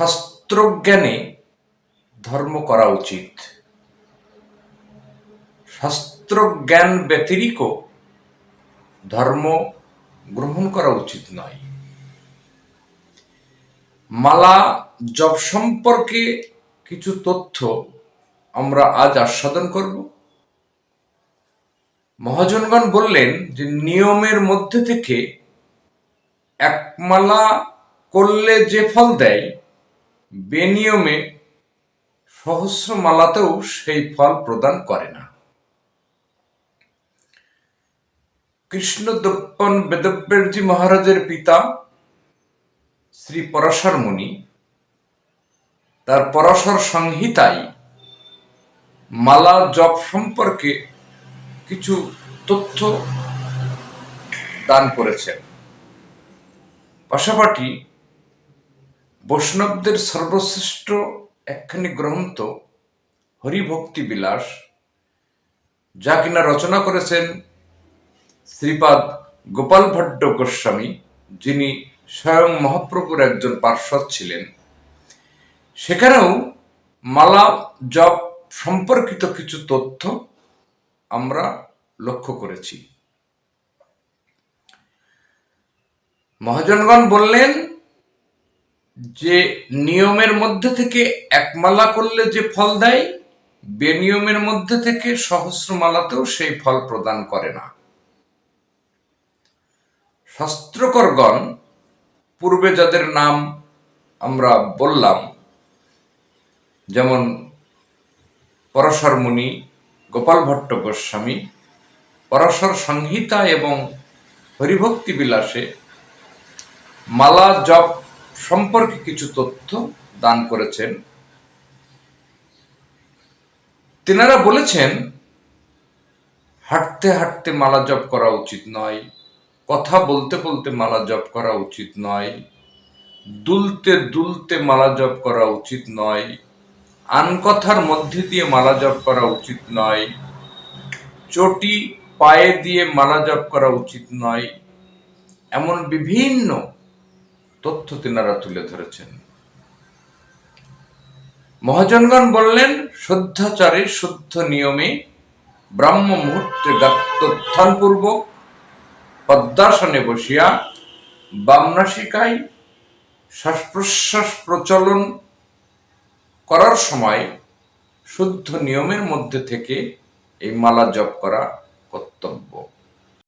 শাস্ত্রজ্ঞানে ধর্ম করা উচিত। শাস্ত্রজ্ঞান ব্যতিরিক ধর্ম গ্রহণ করা উচিত নয়। মালা জপ সম্পর্কে কিছু তথ্য আমরা আজ আস্বাদন করব। মহাজনগণ বললেন যে নিয়মের মধ্যে থেকে একমালা করলে যে ফল দেয় বেনিয়মে সহস্র মালাতেও সেই ফল প্রদান করে না। কৃষ্ণ দপ্পন বেদব্যর্জি মহারাজের পিতা শ্রী পরাশর মুনি তার পরাশর সংহিতায় মালা জপ সম্পর্কে কিছু তথ্য দান করেছেন। পাশাপাশি বৈষ্ণবদের সর্বশ্রেষ্ঠ একখানি গ্রন্থ, হরিভক্তি বিলাস, যা কিনা রচনা করেছেন শ্রীপাদ গোপাল ভট্ট গোস্বামী, যিনি স্বয়ং মহাপ্রভুর একজন পার্শ্বদ ছিলেন। সেখানেও মালা জপ সম্পর্কিত কিছু তথ্য আমরা লক্ষ্য করেছি। মহাজনগণ বললেন যে নিয়মের মধ্যে থেকে এক মালা করলে যে ফল দেয়, বেনিয়মের মধ্যে থেকে সহস্র মালাতেও সেই ফল প্রদান করে না। শাস্ত্রকরগণ, পূর্বে যাদের নাম আমরা বললাম, যেমন পরশর মুনি, গোপাল ভট্ট গোস্বামী, পরশর সংহিতা এবং হরিভক্তি বিলাসে মালা জপ সম্পর্কে কিছু তথ্য দান করেছেন। তেনারা বলেছেন, হাঁটতে হাঁটতে মালা জপ করা উচিত নয়, কথা বলতে বলতে মালা জপ করা উচিত নয়, দুলতে দুলতে মালা জপ করা উচিত নয় আন কথার মধ্যে দিয়ে মালা জপ করা উচিত নয়, চটি পায়ে দিয়ে মালা জপ করা উচিত নয়, এমন বিভিন্ন তথ্য তিনারা তুলে ধরেছেন। মহাজনগণ বললেন, শুদ্ধাচারে, শুদ্ধ নিয়মে ব্রাহ্ম মুহূর্তে গাত্তোত্থান পূর্বক পদ্মাসনে বসিয়া বামনাসিকায় শ্বাস প্রশ্বাস প্রচলন করার সময় শুদ্ধ নিয়মের মধ্যে থেকে এই মালা জপ করা কর্তব্য।